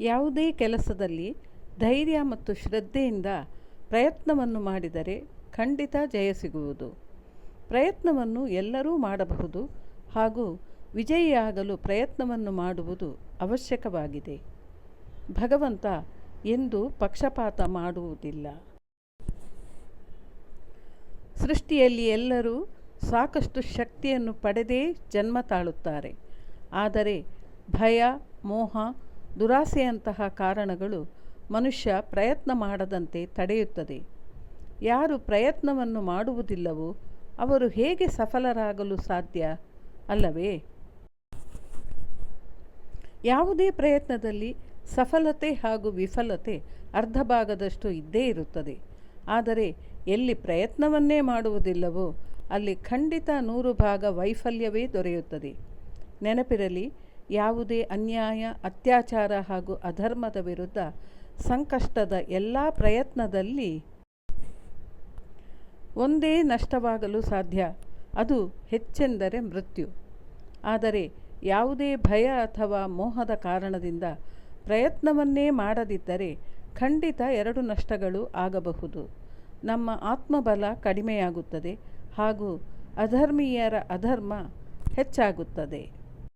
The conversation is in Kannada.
ಯಾವುದೇ ಕೆಲಸದಲ್ಲಿ ಧೈರ್ಯ ಮತ್ತು ಶ್ರದ್ಧೆಯಿಂದ ಪ್ರಯತ್ನವನ್ನು ಮಾಡಿದರೆ ಖಂಡಿತ ಜಯ ಸಿಗುವುದು. ಪ್ರಯತ್ನವನ್ನು ಎಲ್ಲರೂ ಮಾಡಬಹುದು ಹಾಗೂ ವಿಜಯಿಯಾಗಲು ಪ್ರಯತ್ನವನ್ನು ಮಾಡುವುದು ಅವಶ್ಯಕವಾಗಿದೆ. ಭಗವಂತ ಎಂದು ಪಕ್ಷಪಾತ ಮಾಡುವುದಿಲ್ಲ. ಸೃಷ್ಟಿಯಲ್ಲಿ ಎಲ್ಲರೂ ಸಾಕಷ್ಟು ಶಕ್ತಿಯನ್ನು ಪಡೆದೇ ಜನ್ಮ ತಾಳುತ್ತಾರೆ. ಆದರೆ ಭಯ, ಮೋಹ ದುರಾಸೆಯಂತಹ ಕಾರಣಗಳು ಮನುಷ್ಯ ಪ್ರಯತ್ನ ಮಾಡದಂತೆ ತಡೆಯುತ್ತದೆ. ಯಾರು ಪ್ರಯತ್ನವನ್ನು ಮಾಡುವುದಿಲ್ಲವೋ ಅವರು ಹೇಗೆ ಸಫಲರಾಗಲು ಸಾಧ್ಯ ಅಲ್ಲವೇ? ಯಾವುದೇ ಪ್ರಯತ್ನದಲ್ಲಿ ಸಫಲತೆ ಹಾಗೂ ವಿಫಲತೆ ಅರ್ಧ ಭಾಗದಷ್ಟು ಇದ್ದೇ ಇರುತ್ತದೆ. ಆದರೆ ಎಲ್ಲಿ ಪ್ರಯತ್ನವನ್ನೇ ಮಾಡುವುದಿಲ್ಲವೋ ಅಲ್ಲಿ ಖಂಡಿತ ನೂರು ಭಾಗ ವೈಫಲ್ಯವೇ ದೊರೆಯುತ್ತದೆ. ನೆನಪಿರಲಿ ಯಾವುದೇ ಅನ್ಯಾಯ, ಅತ್ಯಾಚಾರ ಹಾಗೂ ಅಧರ್ಮದ ವಿರುದ್ಧ ಸಂಕಷ್ಟದ ಎಲ್ಲ ಪ್ರಯತ್ನದಲ್ಲಿ ಒಂದೇ ನಷ್ಟವಾಗಲು ಸಾಧ್ಯ. ಅದು ಹೆಚ್ಚೆಂದರೆ ಮೃತ್ಯು. ಆದರೆ ಯಾವುದೇ ಭಯ ಅಥವಾ ಮೋಹದ ಕಾರಣದಿಂದ ಪ್ರಯತ್ನವನ್ನೇ ಮಾಡದಿದ್ದರೆ ಖಂಡಿತ ಎರಡು ನಷ್ಟಗಳು ಆಗಬಹುದು. ನಮ್ಮ ಆತ್ಮಬಲ ಕಡಿಮೆಯಾಗುತ್ತದೆ ಹಾಗೂ ಅಧರ್ಮೀಯರ ಅಧರ್ಮ ಹೆಚ್ಚಾಗುತ್ತದೆ.